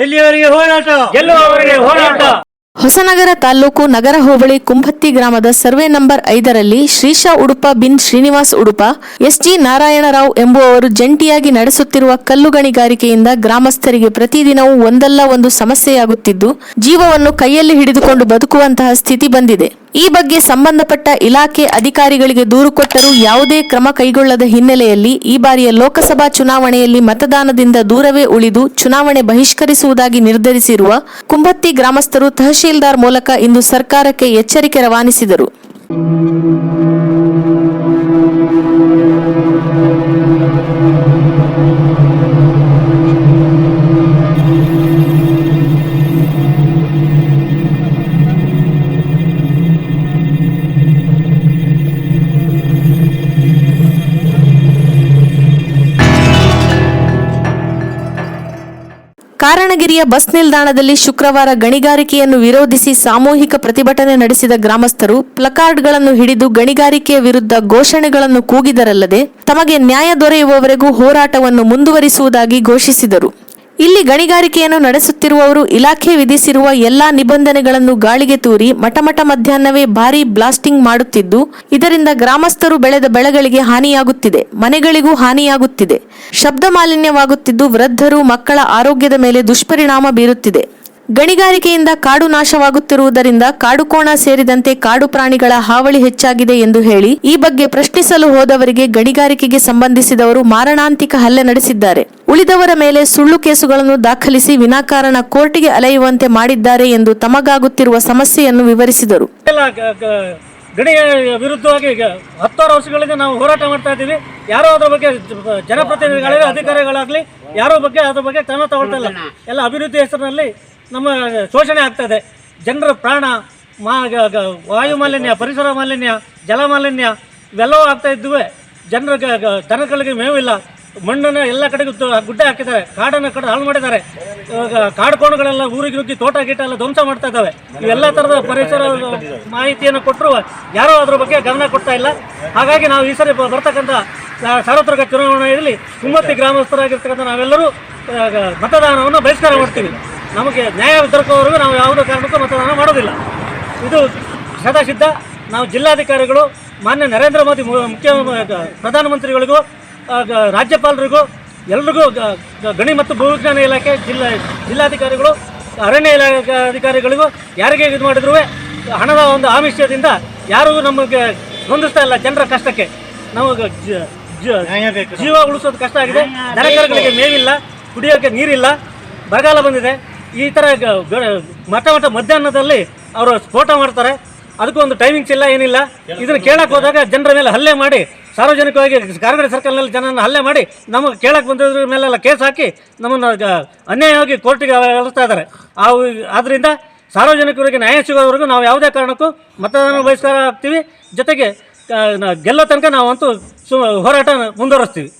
ಎಲ್ಲಿಯವರೆಗೆ ಹೋರಾಟ? ಗೆಲ್ಲುವವರೆಗೆ ಹೋರಾಟ. ಹೊಸನಗರ ತಾಲೂಕು ನಗರ ಹೋಬಳಿ ಕುಂಭತ್ತಿ ಗ್ರಾಮದ ಸರ್ವೆ ನಂಬರ್ ಐದರಲ್ಲಿ ಶ್ರೀಶಾ ಉಡುಪ ಬಿನ್ ಶ್ರೀನಿವಾಸ್ ಉಡುಪ, ಎಸ್ಜಿ ನಾರಾಯಣರಾವ್ ಎಂಬುವವರು ಜಂಟಿಯಾಗಿ ನಡೆಸುತ್ತಿರುವ ಕಲ್ಲು ಗಣಿಗಾರಿಕೆಯಿಂದ ಗ್ರಾಮಸ್ಥರಿಗೆ ಪ್ರತಿದಿನವೂ ಒಂದಲ್ಲ ಒಂದು ಸಮಸ್ಯೆಯಾಗುತ್ತಿದ್ದು, ಜೀವವನ್ನು ಕೈಯಲ್ಲಿ ಹಿಡಿದುಕೊಂಡು ಬದುಕುವಂತಹ ಸ್ಥಿತಿ ಬಂದಿದೆ. ಈ ಬಗ್ಗೆ ಸಂಬಂಧಪಟ್ಟ ಇಲಾಖೆ ಅಧಿಕಾರಿಗಳಿಗೆ ದೂರು ಕೊಟ್ಟರೂ ಯಾವುದೇ ಕ್ರಮ ಕೈಗೊಳ್ಳದ ಹಿನ್ನೆಲೆಯಲ್ಲಿ ಈ ಬಾರಿಯ ಲೋಕಸಭಾ ಚುನಾವಣೆಯಲ್ಲಿ ಮತದಾನದಿಂದ ದೂರವೇ ಉಳಿದು ಚುನಾವಣೆ ಬಹಿಷ್ಕರಿಸುವುದಾಗಿ ನಿರ್ಧರಿಸಿರುವ ಕುಂಭತ್ತಿ ಗ್ರಾಮಸ್ಥರು ತಹಶೀಲ್ದಾರ್ ಮೂಲಕ ಇಂದು ಸರ್ಕಾರಕ್ಕೆ ಎಚ್ಚರಿಕೆ ರವಾನಿಸಿದರು. ಕಾರಣಗಿರಿಯ ಬಸ್ ನಿಲ್ದಾಣದಲ್ಲಿ ಶುಕ್ರವಾರ ಗಣಿಗಾರಿಕೆಯನ್ನು ವಿರೋಧಿಸಿ ಸಾಮೂಹಿಕ ಪ್ರತಿಭಟನೆ ನಡೆಸಿದ ಗ್ರಾಮಸ್ಥರು ಪ್ಲಕಾರ್ಡ್ಗಳನ್ನು ಹಿಡಿದು ಗಣಿಗಾರಿಕೆಯ ವಿರುದ್ಧ ಘೋಷಣೆಗಳನ್ನು ಕೂಗಿದರಲ್ಲದೆ ತಮಗೆ ನ್ಯಾಯ ದೊರೆಯುವವರೆಗೂ ಹೋರಾಟವನ್ನು ಮುಂದುವರಿಸುವುದಾಗಿ ಘೋಷಿಸಿದರು. ಇಲ್ಲಿ ಗಣಿಗಾರಿಕೆಯನ್ನು ನಡೆಸುತ್ತಿರುವವರು ಇಲಾಖೆ ವಿಧಿಸಿರುವ ಎಲ್ಲಾ ನಿಬಂಧನೆಗಳನ್ನು ಗಾಳಿಗೆ ತೂರಿ ಮಟಮಟ ಮಧ್ಯಾಹ್ನವೇ ಭಾರೀ ಬ್ಲಾಸ್ಟಿಂಗ್ ಮಾಡುತ್ತಿದ್ದು, ಇದರಿಂದ ಗ್ರಾಮಸ್ಥರು ಬೆಳೆದ ಬೆಳೆಗಳಿಗೆ ಹಾನಿಯಾಗುತ್ತಿದೆ, ಮನೆಗಳಿಗೂ ಹಾನಿಯಾಗುತ್ತಿದೆ. ಶಬ್ದ ಮಾಲಿನ್ಯವಾಗುತ್ತಿದ್ದು ವೃದ್ಧರು ಮಕ್ಕಳ ಆರೋಗ್ಯದ ಮೇಲೆ ದುಷ್ಪರಿಣಾಮ ಬೀರುತ್ತಿದೆ. ಗಣಿಗಾರಿಕೆಯಿಂದ ಕಾಡು ನಾಶವಾಗುತ್ತಿರುವುದರಿಂದ ಕಾಡುಕೋಣ ಸೇರಿದಂತೆ ಕಾಡು ಪ್ರಾಣಿಗಳ ಹಾವಳಿ ಹೆಚ್ಚಾಗಿದೆ ಎಂದು ಹೇಳಿ ಈ ಬಗ್ಗೆ ಪ್ರಶ್ನಿಸಲು ಹೋದವರಿಗೆ ಗಣಿಗಾರಿಕೆಗೆ ಸಂಬಂಧಿಸಿದವರು ಮಾರಣಾಂತಿಕ ಹಲ್ಲೆ ನಡೆಸಿದ್ದಾರೆ. ಉಳಿದವರ ಮೇಲೆ ಸುಳ್ಳು ಕೇಸುಗಳನ್ನು ದಾಖಲಿಸಿ ವಿನಾಕಾರಣ ಕೋರ್ಟಿಗೆ ಅಲೆಯುವಂತೆ ಮಾಡಿದ್ದಾರೆ ಎಂದು ತಮಗಾಗುತ್ತಿರುವ ಸಮಸ್ಯೆಯನ್ನು ವಿವರಿಸಿದರು. ಗಣಿ ವಿರುದ್ಧವಾಗಿ ಹತ್ತಾರು ವರ್ಷಗಳಿಂದ ನಾವು ಹೋರಾಟ ಮಾಡ್ತಾ ಇದ್ದೀವಿ. ಯಾರೋ ಅದ್ರ ಬಗ್ಗೆ ಜನಪ್ರತಿನಿಧಿಗಳಾಗಲಿ, ಅಧಿಕಾರಿಗಳಾಗಲಿ, ಯಾರೋ ಬಗ್ಗೆ ಅದ್ರ ಬಗ್ಗೆ ಕ್ರಮ ತಗೊಳ್ತಾ ಇಲ್ಲ. ಎಲ್ಲ ಅಭಿವೃದ್ಧಿ ಹೆಸರಿನಲ್ಲಿ ನಮ್ಮ ಶೋಷಣೆ ಆಗ್ತದೆ. ಜನರ ಪ್ರಾಣ, ಮಾ ವಾಯು ಮಾಲಿನ್ಯ, ಪರಿಸರ ಮಾಲಿನ್ಯ, ಜಲ ಮಾಲಿನ್ಯ ಇವೆಲ್ಲವೂ ಆಗ್ತಾ ಇದ್ದುವೆ. ಜನರ ದನಗಳಿಗೆ ಮೇವಿಲ್ಲ. ಮಣ್ಣನ್ನು ಎಲ್ಲ ಕಡೆಗೂ ಗುಡ್ಡೆ ಹಾಕಿದ್ದಾರೆ. ಕಾಡನ್ನು ಕಡೆ ಹಾಳು ಮಾಡಿದ್ದಾರೆ. ಕಾಡ್ಕೋಣಗಳೆಲ್ಲ ಕಾಡು ಕೋಣಗಳೆಲ್ಲ ಊರಿಗೆ ನುಗ್ಗಿ ತೋಟ ಗೀಟ ಎಲ್ಲ ಧ್ವಂಸ ಮಾಡ್ತಾ ಇದ್ದಾವೆ. ಇವೆಲ್ಲ ಥರದ ಪರಿಸರ ಮಾಹಿತಿಯನ್ನು ಕೊಟ್ಟರು ಯಾರೂ ಅದ್ರ ಬಗ್ಗೆ ಗಮನ ಕೊಡ್ತಾ ಇಲ್ಲ. ಹಾಗಾಗಿ ನಾವು ಈ ಸರಿ ಬರ್ತಕ್ಕಂಥ ಸಾರ್ವತ್ರಿಕ ಚುನಾವಣೆಯಲ್ಲಿ ಕುಮ್ಮತ್ತಿ ಗ್ರಾಮಸ್ಥರಾಗಿರ್ತಕ್ಕಂಥ ನಾವೆಲ್ಲರೂ ಮತದಾನವನ್ನು ಬಹಿಷ್ಕಾರ ಮಾಡ್ತೀವಿ. ನಮಗೆ ನ್ಯಾಯ ದೊರಕುವವರೆಗೂ ನಾವು ಯಾವುದೇ ಕಾರಣಕ್ಕೂ ಮತದಾನ ಮಾಡೋದಿಲ್ಲ. ಇದು ಸದಾಸಿದ್ಧ. ನಾವು ಜಿಲ್ಲಾಧಿಕಾರಿಗಳು ಮಾನ್ಯ ನರೇಂದ್ರ ಮೋದಿ ಮುಖ್ಯ ಪ್ರಧಾನಮಂತ್ರಿಗಳಿಗೂ ರಾಜ್ಯಪಾಲರಿಗೂ ಎಲ್ರಿಗೂ ಗಣಿ ಮತ್ತು ಭೂವಿಜ್ಞಾನ ಇಲಾಖೆ ಜಿಲ್ಲಾ ಜಿಲ್ಲಾಧಿಕಾರಿಗಳು ಅರಣ್ಯ ಇಲಾಖೆ ಅಧಿಕಾರಿಗಳಿಗೂ ಯಾರಿಗೆ ಇದು ಮಾಡಿದ್ರು ಹಣದ ಒಂದು ಆಮಿಷದಿಂದ ಯಾರಿಗೂ ನಮಗೆ ಹೊಂದಿಸ್ತಾ ಇಲ್ಲ ಜನರ ಕಷ್ಟಕ್ಕೆ. ನಾವು ಜೀವ ಉಳಿಸೋದು ಕಷ್ಟ ಆಗಿದೆ. ದನಕರುಗಳಿಗೆ ಮೇವಿಲ್ಲ ಕುಡಿಯೋಕ್ಕೆ ನೀರಿಲ್ಲ ಬರಗಾಲ ಬಂದಿದೆ. ಈ ಥರ ಮಠ ಮಠ ಮಧ್ಯಾಹ್ನದಲ್ಲಿ ಅವರು ಸ್ಫೋಟ ಮಾಡ್ತಾರೆ. ಅದಕ್ಕೂ ಒಂದು ಟೈಮಿಂಗ್ಸ್ ಇಲ್ಲ ಏನಿಲ್ಲ. ಇದನ್ನು ಕೇಳಕ್ಕೆ ಹೋದಾಗ ಜನರ ಮೇಲೆ ಹಲ್ಲೆ ಮಾಡಿ, ಸಾರ್ವಜನಿಕವಾಗಿ ಕಾರ್ಗಡೆ ಸರ್ಕಲ್ನಲ್ಲಿ ಜನರನ್ನು ಹಲ್ಲೆ ಮಾಡಿ, ನಮಗೆ ಕೇಳಕ್ಕೆ ಬಂದಿದ್ರ ಮೇಲೆಲ್ಲ ಕೇಸ್ ಹಾಕಿ ನಮ್ಮನ್ನು ಅನ್ಯಾಯವಾಗಿ ಕೋರ್ಟಿಗೆ ಎಳಿಸ್ತಾ ಇದ್ದಾರೆ. ಆ ಆದ್ದರಿಂದ ಸಾರ್ವಜನಿಕರಿಗೆ, ನ್ಯಾಯ ಸಿಗೋವರೆಗೂ ನಾವು ಯಾವುದೇ ಕಾರಣಕ್ಕೂ ಮತದಾನ ಬಹಿಷ್ಕಾರ ಆಗ್ತೀವಿ. ಜೊತೆಗೆ ಗೆಲ್ಲೋ ತನಕ ನಾವಂತೂ ಸು, ಹೋರಾಟ ಮುಂದುವರಿಸ್ತೀವಿ.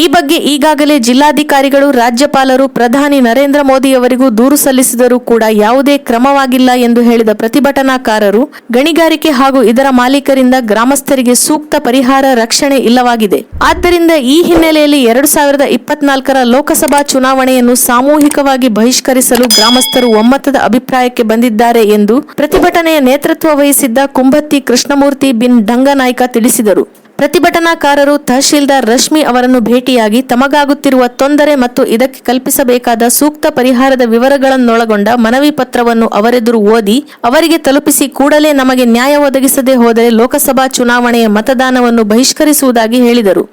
ಈ ಬಗ್ಗೆ ಈಗಾಗಲೇ ಜಿಲ್ಲಾಧಿಕಾರಿಗಳು, ರಾಜ್ಯಪಾಲರು, ಪ್ರಧಾನಿ ನರೇಂದ್ರ ಮೋದಿಯವರಿಗೂ ದೂರು ಸಲ್ಲಿಸಿದರೂ ಕೂಡ ಯಾವುದೇ ಕ್ರಮವಾಗಿಲ್ಲ ಎಂದು ಹೇಳಿದ ಪ್ರತಿಭಟನಾಕಾರರು, ಗಣಿಗಾರಿಕೆ ಹಾಗೂ ಇದರ ಮಾಲೀಕರಿಂದ ಗ್ರಾಮಸ್ಥರಿಗೆ ಸೂಕ್ತ ಪರಿಹಾರ ರಕ್ಷಣೆ ಇಲ್ಲವಾಗಿದೆ. ಆದ್ದರಿಂದ ಈ ಹಿನ್ನೆಲೆಯಲ್ಲಿ ಎರಡು ಸಾವಿರದ ಇಪ್ಪತ್ನಾಲ್ಕರ ಲೋಕಸಭಾ ಚುನಾವಣೆಯನ್ನು ಸಾಮೂಹಿಕವಾಗಿ ಬಹಿಷ್ಕರಿಸಲು ಗ್ರಾಮಸ್ಥರು ಒಮ್ಮತದ ಅಭಿಪ್ರಾಯಕ್ಕೆ ಬಂದಿದ್ದಾರೆ ಎಂದು ಪ್ರತಿಭಟನೆಯ ನೇತೃತ್ವ ವಹಿಸಿದ್ದ ಕುಂಭತ್ತಿ ಕೃಷ್ಣಮೂರ್ತಿ ಬಿನ್ ಡಂಗನಾಯ್ಕ ತಿಳಿಸಿದರು. ಪ್ರತಿಭಟನಾಕಾರರು ತಹಶೀಲ್ದಾರ್ ರಶ್ಮಿ ಅವರನ್ನು ಭೇಟಿಯಾಗಿ ತಮಗಾಗುತ್ತಿರುವ ತೊಂದರೆ ಮತ್ತು ಇದಕ್ಕೆ ಕಲ್ಪಿಸಬೇಕಾದ ಸೂಕ್ತ ಪರಿಹಾರದ ವಿವರಗಳನ್ನೊಳಗೊಂಡ ಮನವಿ ಪತ್ರವನ್ನು ಅವರೆದುರು ಓದಿ, ಅವರಿಗೆ ತಲುಪಿಸಿ ಕೂಡಲೇ ನಮಗೆ ನ್ಯಾಯ ಒದಗಿಸದೆ ಹೋದರೆ ಲೋಕಸಭಾ ಚುನಾವಣೆಯ ಮತದಾನವನ್ನು ಬಹಿಷ್ಕರಿಸುವುದಾಗಿ ಹೇಳಿದರು.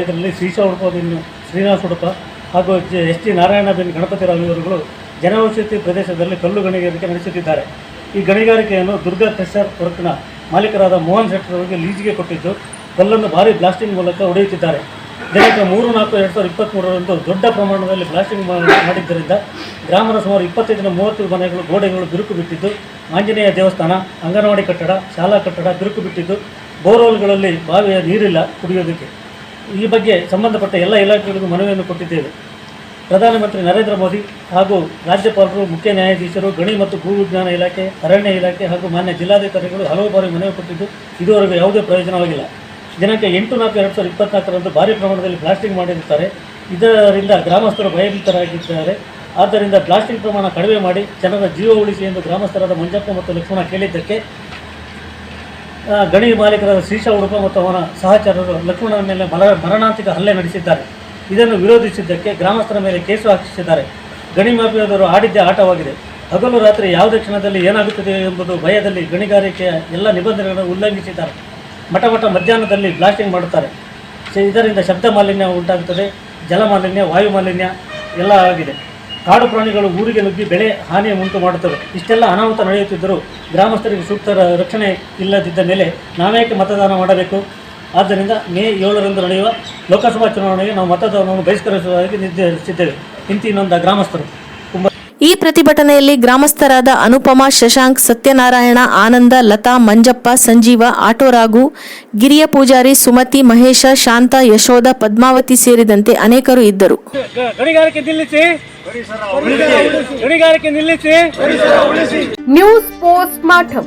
ಐದರಲ್ಲಿ ಹಾಗೂ ಎಸ್ ಟಿ ನಾರಾಯಣ ಬೆನ್ ಗಣಪತಿ ರಾವ್ ಇವರುಗಳು ಜನೌಷಧಿ ಪ್ರದೇಶದಲ್ಲಿ ಕಲ್ಲು ಗಣಿಗಾರಿಕೆ ನಡೆಸುತ್ತಿದ್ದಾರೆ. ಈ ಗಣಿಗಾರಿಕೆಯನ್ನು ದುರ್ಗಾ ಟೆಸರ್ ವರ್ಕ್ನ ಮಾಲೀಕರಾದ ಮೋಹನ್ ಶೆಟ್ಟರ್ ಅವರಿಗೆ ಲೀಜಿಗೆ ಕೊಟ್ಟಿದ್ದು, ಕಲ್ಲನ್ನು ಭಾರಿ ಬ್ಲಾಸ್ಟಿಂಗ್ ಮೂಲಕ ಹೊಡೆಯುತ್ತಿದ್ದಾರೆ. ದಿನಾಂಕ ಮೂರು ನಾಲ್ಕು ಎರಡು ಸಾವಿರದ ಇಪ್ಪತ್ತ್ಮೂರರಂದು ದೊಡ್ಡ ಪ್ರಮಾಣದಲ್ಲಿ ಬ್ಲಾಸ್ಟಿಂಗ್ ಮಾಡಿದ್ದರಿಂದ ಗ್ರಾಮದ ಸುಮಾರು ಇಪ್ಪತ್ತೈದರಿಂದ ಮೂವತ್ತು ಮನೆಗಳು, ಗೋಡೆಗಳು ಬಿರುಕು ಬಿಟ್ಟಿದ್ದು, ಆಂಜನೇಯ ದೇವಸ್ಥಾನ, ಅಂಗನವಾಡಿ ಕಟ್ಟಡ, ಶಾಲಾ ಕಟ್ಟಡ ಬಿರುಕು ಬಿಟ್ಟಿದ್ದು, ಬೋರ್ವೆಲ್ಗಳಲ್ಲಿ ಬಾವಿಯ ನೀರಿಲ್ಲ ಕುಡಿಯೋದಕ್ಕೆ. ಈ ಬಗ್ಗೆ ಸಂಬಂಧಪಟ್ಟ ಎಲ್ಲ ಇಲಾಖೆಗಳಿಗೂ ಮನವಿಯನ್ನು ಕೊಟ್ಟಿದ್ದೇವೆ. ಪ್ರಧಾನಮಂತ್ರಿ ನರೇಂದ್ರ ಮೋದಿ ಹಾಗೂ ರಾಜ್ಯಪಾಲರು ಮುಖ್ಯ ನ್ಯಾಯಾಧೀಶರು, ಗಣಿ ಮತ್ತು ಭೂವಿಜ್ಞಾನ ಇಲಾಖೆ, ಅರಣ್ಯ ಇಲಾಖೆ ಹಾಗೂ ಮಾನ್ಯ ಜಿಲ್ಲಾಧಿಕಾರಿಗಳು ಹಲವು ಬಾರಿ ಮನವಿ ಕೊಟ್ಟಿದ್ದು, ಇದುವರೆಗೂ ಯಾವುದೇ ಪ್ರಯೋಜನವಾಗಿಲ್ಲ. ದಿನಾಂಕ ಎಂಟು ನಾಲ್ಕು ಎರಡು ಸಾವಿರದ ಇಪ್ಪತ್ನಾಲ್ಕರಂದು ಭಾರಿ ಪ್ರಮಾಣದಲ್ಲಿ ಬ್ಲಾಸ್ಟಿಂಗ್ ಮಾಡಿರುತ್ತಾರೆ. ಇದರಿಂದ ಗ್ರಾಮಸ್ಥರು ಭಯಭೀತರಾಗಿದ್ದಾರೆ. ಆದ್ದರಿಂದ ಬ್ಲಾಸ್ಟಿಂಗ್ ಪ್ರಮಾಣ ಕಡಿಮೆ ಮಾಡಿ ಜನರ ಜೀವ ಉಳಿಸಿ ಎಂದು ಗ್ರಾಮಸ್ಥರಾದ ಮಂಜಪ್ಪ ಮತ್ತು ಲಕ್ಷ್ಮಣ ಕೇಳಿದ್ದಕ್ಕೆ ಗಣಿ ಮಾಲೀಕರಾದ ಶ್ರೀಶಾ ಉಡುಪ ಮತ್ತು ಅವನ ಸಹಚರರು ಲಕ್ಷ್ಮಣನ ಮೇಲೆ ಮರ ಮರಣಾಂತಿಕ ಹಲ್ಲೆ ನಡೆಸಿದ್ದಾರೆ. ಇದನ್ನು ವಿರೋಧಿಸಿದ್ದಕ್ಕೆ ಗ್ರಾಮಸ್ಥರ ಮೇಲೆ ಕೇಸು ಹಾಕಿಸಿದ್ದಾರೆ. ಗಣಿ ಮಾಫಿಯಾದವರು ಆಡಿದ್ದೇ ಆಟವಾಗಿದೆ. ಹಗಲು ರಾತ್ರಿ ಯಾವುದೇ ಕ್ಷಣದಲ್ಲಿ ಏನಾಗುತ್ತದೆ ಎಂಬುದು ಭಯದಲ್ಲಿ ಗಣಿಗಾರಿಕೆಯ ಎಲ್ಲ ನಿಬಂಧನೆಗಳನ್ನು ಉಲ್ಲಂಘಿಸಿದ್ದಾರೆ. ಮಠ ಮಠ ಮಧ್ಯಾಹ್ನದಲ್ಲಿ ಬ್ಲಾಸ್ಟಿಂಗ್ ಮಾಡುತ್ತಾರೆ. ಇದರಿಂದ ಶಬ್ದ ಮಾಲಿನ್ಯ ಉಂಟಾಗುತ್ತದೆ. ಜಲ ಮಾಲಿನ್ಯ, ವಾಯು ಮಾಲಿನ್ಯ ಎಲ್ಲ ಆಗಿದೆ. ಕಾಡು ಪ್ರಾಣಿಗಳು ಊರಿಗೆ ನುಗ್ಗಿ ಬೆಳೆ ಹಾನಿ ಉಂಟು ಮಾಡುತ್ತವೆ. ಇಷ್ಟೆಲ್ಲ ಅನಾಹುತ ನಡೆಯುತ್ತಿದ್ದರೂ ಗ್ರಾಮಸ್ಥರಿಗೆ ಸೂಕ್ತ ರಕ್ಷಣೆ ಇಲ್ಲದಿದ್ದ ಮೇಲೆ ನಾವೇಕೆ ಮತದಾನ ಮಾಡಬೇಕು? ಆದ್ದರಿಂದ ಮೇ ಏಳರಂದು ನಡೆಯುವ ಲೋಕಸಭಾ ಚುನಾವಣೆಗೆ ನಾವು ಮತದಾನವನ್ನು ಬಹಿಷ್ಕರಿಸುವುದಾಗಿ ನಿರ್ಧರಿಸಿದ್ದೇವೆ. ಇಂತಿನೊಂದ ಗ್ರಾಮಸ್ಥರು. ತುಂಬ ಈ ಪ್ರತಿಭಟನೆಯಲ್ಲಿ ಗ್ರಾಮಸ್ಥರಾದ ಅನುಪಮ ಶಶಾಂಕ್ ಸತ್ಯನಾರಾಯಣ ಆನಂದ ಲತಾ ಮಂಜಪ್ಪ ಸಂಜೀವ ಆಟೋರಾಗು ಗಿರಿಯ ಪೂಜಾರಿ ಸುಮತಿ ಮಹೇಶ ಶಾಂತ ಯಶೋಧ ಪದ್ಮಾವತಿ ಸೇರಿದಂತೆ ಅನೇಕರು ಇದ್ದರು. News post ಮಾಠಂ